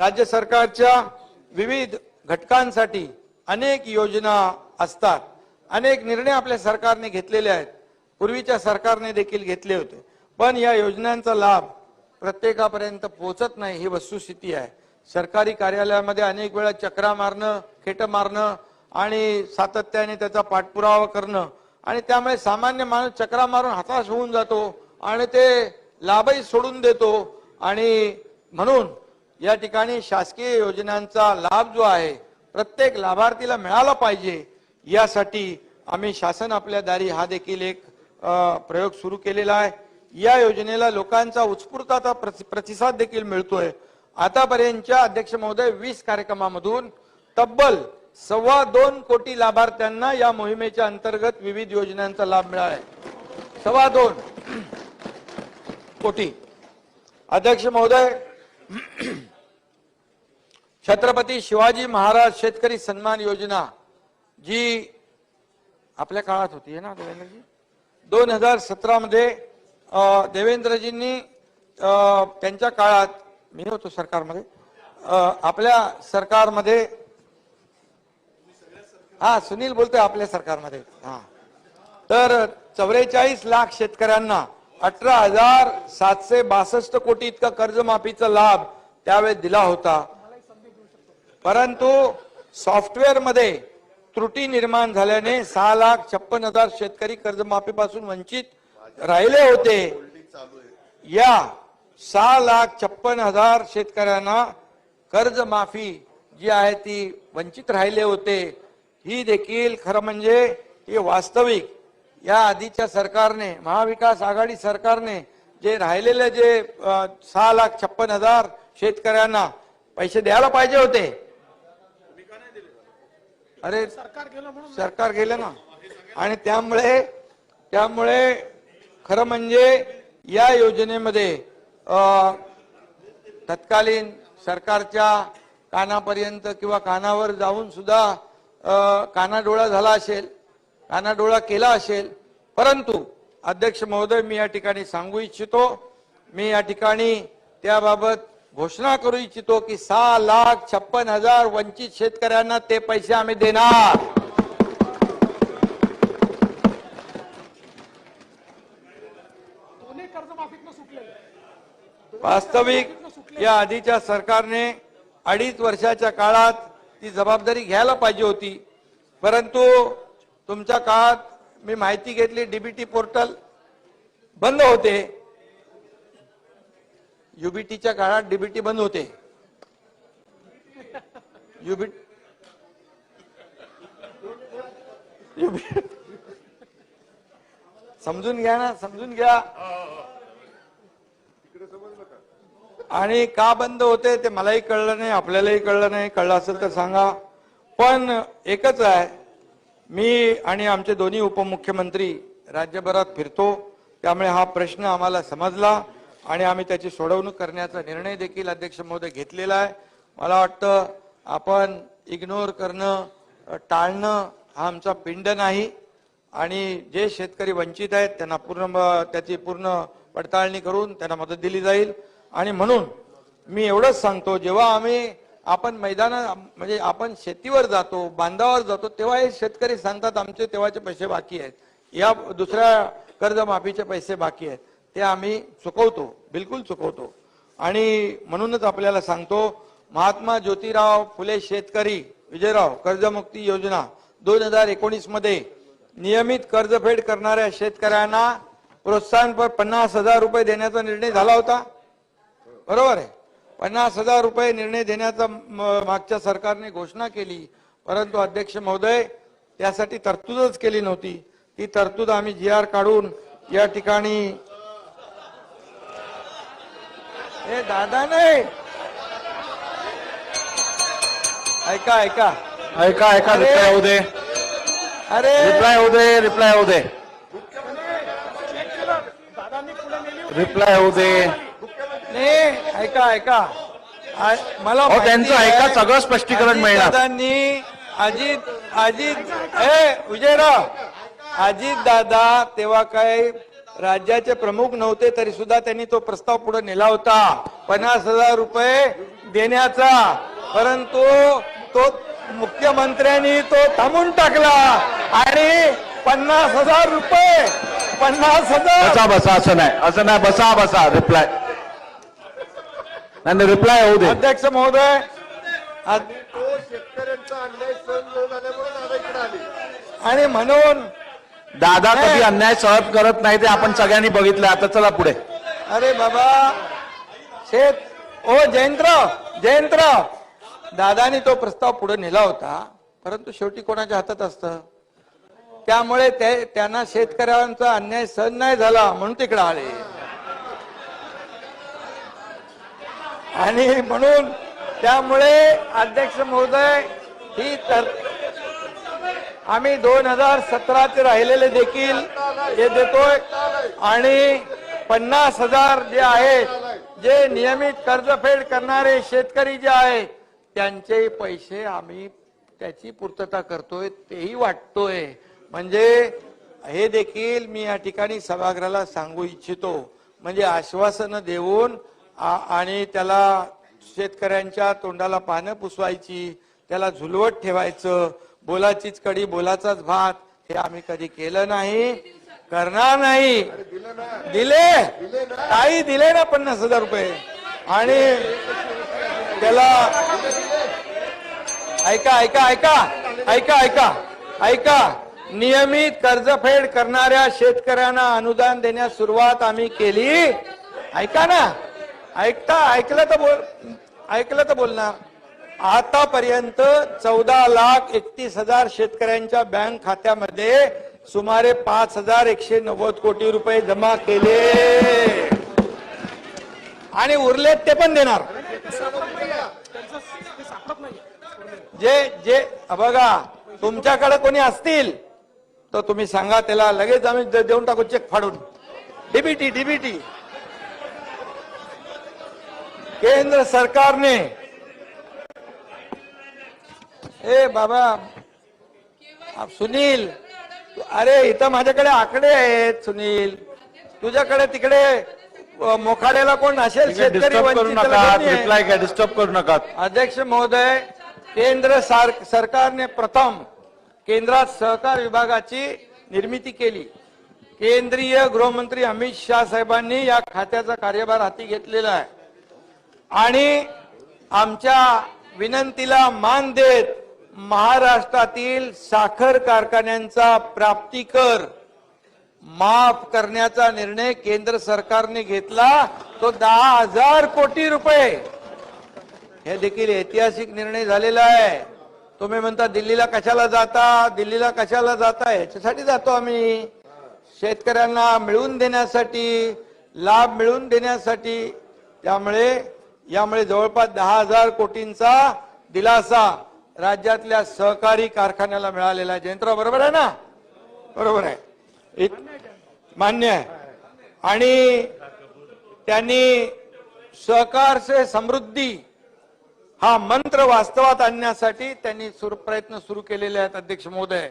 राज्य सरकारच्या विविध घटकांसाठी अनेक योजना असतात. अनेक निर्णय आपल्या सरकारने घेतलेले आहेत. पूर्वीच्या सरकारने देखील घेतले होते. पण या योजनांचा लाभ प्रत्येकापर्यंत पोहोचत नाही ही वस्तुस्थिती आहे. सरकारी कार्यालयामध्ये अनेक वेळा चक्रा मारणं खेट मारणं आणि सातत्याने त्याचा पाठपुरावा करणं आणि त्यामुळे सामान्य माणूस चक्रा मारून हताश होऊन जातो आणि ते लाभही सोडून देतो आणि म्हणून या ठिकाणी शासकीय योजनांचा लाभ जो आहे प्रत्येक लाभार्थीला मिळाला पाहिजे. यासाठी आम्ही शासन आपल्या दारी हा देखील एक प्रयोग सुरू केलेला आहे. या योजनेला लोकांचा उत्स्फूर्त आता प्रति- प्रतिसाद देखील मिळतोय. आतापर्यंतच्या अध्यक्ष महोदय वीस कार्यक्रमामधून तब्बल सव्वा दोन कोटी लाभार्थ्यांना या मोहिमेच्या अंतर्गत विविध योजनांचा लाभ मिळाला आहे सव्वा दोन कोटी. अध्यक्ष महोदय छत्रपती शिवाजी महाराज शेतकरी सन्मान योजना जी आपल्या काळात होती आहे ना देवेंद्रजी? दोन हजार सतरामध्ये देवेंद्रजींनी त्यांच्या काळात मी होतो सरकारमध्ये आपल्या सरकारमध्ये हा सुनील बोलतोय आपल्या सरकारमध्ये हा. तर चौवेचाळीस लाख शेतकऱ्यांना अठरा हजार सातशे बासष्ट कोटी इतका कर्जमाफीचा लाभ त्यावेळेस दिला होता. परंतु सॉफ्टवेअरमध्ये त्रुटी निर्माण झाल्याने सहा लाख छप्पन हजार शेतकरी कर्जमाफीपासून वंचित राहिले होते. या सहा लाख छप्पन हजार शेतकऱ्यांना कर्जमाफी जी आहे ती वंचित राहिले होते. ही देखील खरं म्हणजे हे वास्तविक. या आधीच्या सरकारने महाविकास आघाडी सरकारने जे राहिलेले जे सहा लाख छप्पन हजार शेतकऱ्यांना पैसे द्यायला पाहिजे होते. अरे सरकार गेलं ना. आणि त्यामुळे त्यामुळे खरं म्हणजे या योजनेमध्ये तत्कालीन सरकारच्या कानापर्यंत किंवा कानावर जाऊन सुद्धा कानाडोळा झाला असेल कानाडोळा केला असेल परंतु अध्यक्ष महोदय मी या ठिकाणी सांगू इच्छितो. मी या ठिकाणी त्याबाबत घोषणा करू इच्छितो की सहा लाख छप्पन हजार वंचित शेतकऱ्यांना ते पैसे आम्ही देणार. वास्तविक या आधीच्या सरकारने अडीच वर्षाच्या काळात ती जबाबदारी घ्यायला पाहिजे होती. परंतु तुमच्या काळात मी माहिती घेतली डीबीटी पोर्टल बंद होते. युबीटीच्या काळात डीबीटी बंद होते. युबी समजून घ्या ना समजून घ्या. आणि का बंद होते ते मलाही कळलं नाही आपल्यालाही कळलं नाही कळलं असेल तर सांगा. पण एकच आहे मी आणि आमचे दोन्ही उपमुख्यमंत्री राज्यभरात फिरतो त्यामुळे हा प्रश्न आम्हाला समजला. आणि आम्ही त्याची सोडवणूक करण्याचा निर्णय देखील अध्यक्ष महोदय घेतलेला आहे. मला वाटतं आपण इग्नोर करणं टाळणं हा आमचा पिंड नाही. आणि जे शेतकरी वंचित आहेत त्यांना पूर्ण म- त्याची पूर्ण पडताळणी करून त्यांना मदत दिली जाईल. आणि म्हणून मी एवढंच सांगतो जेव्हा आम्ही आपण मैदानात म्हणजे आपण शेतीवर जातो बांधावर जातो तेव्हा हे शेतकरी सांगतात आमचे तेव्हाचे पैसे बाकी आहेत. या दुसऱ्या कर्जमाफीचे पैसे बाकी आहेत. ते आम्ही चुकवतो. बिलकुल चुकवतो. आणि म्हणूनच आपल्याला सांगतो महात्मा ज्योतिराव फुले शेतकरी विजयराव कर्जमुक्ती योजना दोन हजार एकोणीसमध्ये नियमित कर्जफेड करणाऱ्या शेतकऱ्यांना प्रोत्साहनपर पन्नास हजार रुपये देण्याचा निर्णय झाला होता. बरोबर आहे. पन्नास हजार रुपये निर्णय देण्याचा म- मागच्या सरकारने घोषणा केली परंतु अध्यक्ष महोदय त्यासाठी तरतूदच केली नव्हती. ती तरतूद आम्ही जी आर काढून या ठिकाणी हे दादा नाही. ऐका ऐका. ऐका ऐका अरे. रिप्लाय होऊ दे. अरे. रिप्लाय होऊ दे रिप्लाय होऊ दे. रिप्लाय होऊ दे. नाही ऐका ऐका. आ- मला माहिती त्यांचं आहे, ऐका, सगळं स्पष्टीकरण मिळणार. दादांनी अजित अजित ए विजयराव. अजित दादा तेव्हा काय राज्याचे प्रमुख नव्हते तरी सुद्धा त्यांनी तो प्रस्ताव पुढे नेला होता. पन्नास हजार रुपये देण्याचा. परंतु तो मुख्यमंत्र्यांनी तो थांबून टाकला. आणि पन्नास हजार रुपये पन्नास हजार. बसा बसा असं नाही. असं नाही बसा बसा रिप्लाय नाही रिप्लाय होऊ दे. अध्यक्ष महोदय आणि म्हणून दादा कधी अन्याय सहन करत नाही ते आपण सगळ्यांनी बघितलं. आता चला पुढे. अरे बाबा शेत ओ जयंतराव जयंतराव दादानी तो प्रस्ताव पुढे नेला होता परंतु शेवटी कोणाच्या हातात असतं? त्यामुळे ते त्यांना शेतकऱ्यांचा अन्याय सहन नाही झाला म्हणून तिकडे आले. आणि म्हणून त्यामुळे अध्यक्ष महोदय ही तर आम्ही दोन हजार सतराचे राहिलेले देखील हे देतोय आणि पन्नास हजार जे आहेत जे नियमित कर्जफेड करणारे शेतकरी जे आहेत त्यांचे पैसे आम्ही त्याची पूर्तता करतोय तेही वाटतोय. म्हणजे हे देखील मी या ठिकाणी सभागृहाला सांगू इच्छितो. म्हणजे आश्वासनं देऊन आ- आणि त्याला शेतकऱ्यांच्या तोंडाला पानं पुसवायची त्याला झुलवत ठेवायचं बोलाचीच कडी बोलाचाच भात हे आम्ही कधी केलं नाही. करणार नाही. दिले. काही दिले ना पन्नास हजार रुपये. आणि त्याला ऐका ऐका ऐका ऐका ऐका ऐका. नियमित कर्जफेड करणाऱ्या शेतकऱ्यांना अनुदान देण्यास सुरुवात आम्ही केली. ऐका ना. ऐकता ऐकलं तर बोल ऐकलं तर बोलणार. आतापर्यंत चौदा लाख एकतीस हजार शेतकऱ्यांच्या बँक खात्यामध्ये सुमारे पाच हजार एकशे नव्वद कोटी रुपये जमा केले. आणि उरलेत ते पण देणार. जे जे बघा तुमच्याकडे कोणी असतील तर तुम्ही सांगा त्याला लगेच आम्ही देऊन टाकू चेक फाडून. डीबीटी डीबीटी केंद्र सरकारने ए बाबा. आप- सुनील. अरे इथं माझ्याकडे आकडे आहेत सुनील. तुझ्याकडे तिकडे मोखाड्याला कोण असेल? शेतकरी डिस्टर्ब करू नका. अध्यक्ष महोदय केंद्र सार- सरकारने प्रथम केंद्रात सहकार विभागाची निर्मिती केली. केंद्रीय गृहमंत्री अमित शाह साहेबांनी या खात्याचा कार्यभार हाती घेतलेला आहे. आणि आमच्या विनंतीला मान देत महाराष्ट्रातील साखर कारखान्यांचा प्राप्तिकर माफ करण्याचा निर्णय केंद्र सरकारने घेतला. तो दहा हजार कोटी रुपये. हे देखील ऐतिहासिक निर्णय झालेला आहे. तुम्ही म्हणता दिल्लीला कशाला जाता? दिल्लीला कशाला जाता? याच्यासाठी जातो आम्ही. शेतकऱ्यांना मिळवून देण्यासाठी लाभ मिळवून देण्यासाठी. त्यामुळे यामुळे जवळपास दहा हजार कोटींचा दिलासा राज्यातल्या सहकारी कारखान्याला मिळालेला आहे जयंतराव बरोबर आहे ना? बरोबर आहे. मान्य आहे. आणि त्यांनी सहकार से समृद्धी हा मंत्र वास्तवात आणण्यासाठी त्यांनी सुर प्रयत्न सुरू केलेले आहेत अध्यक्ष महोदय.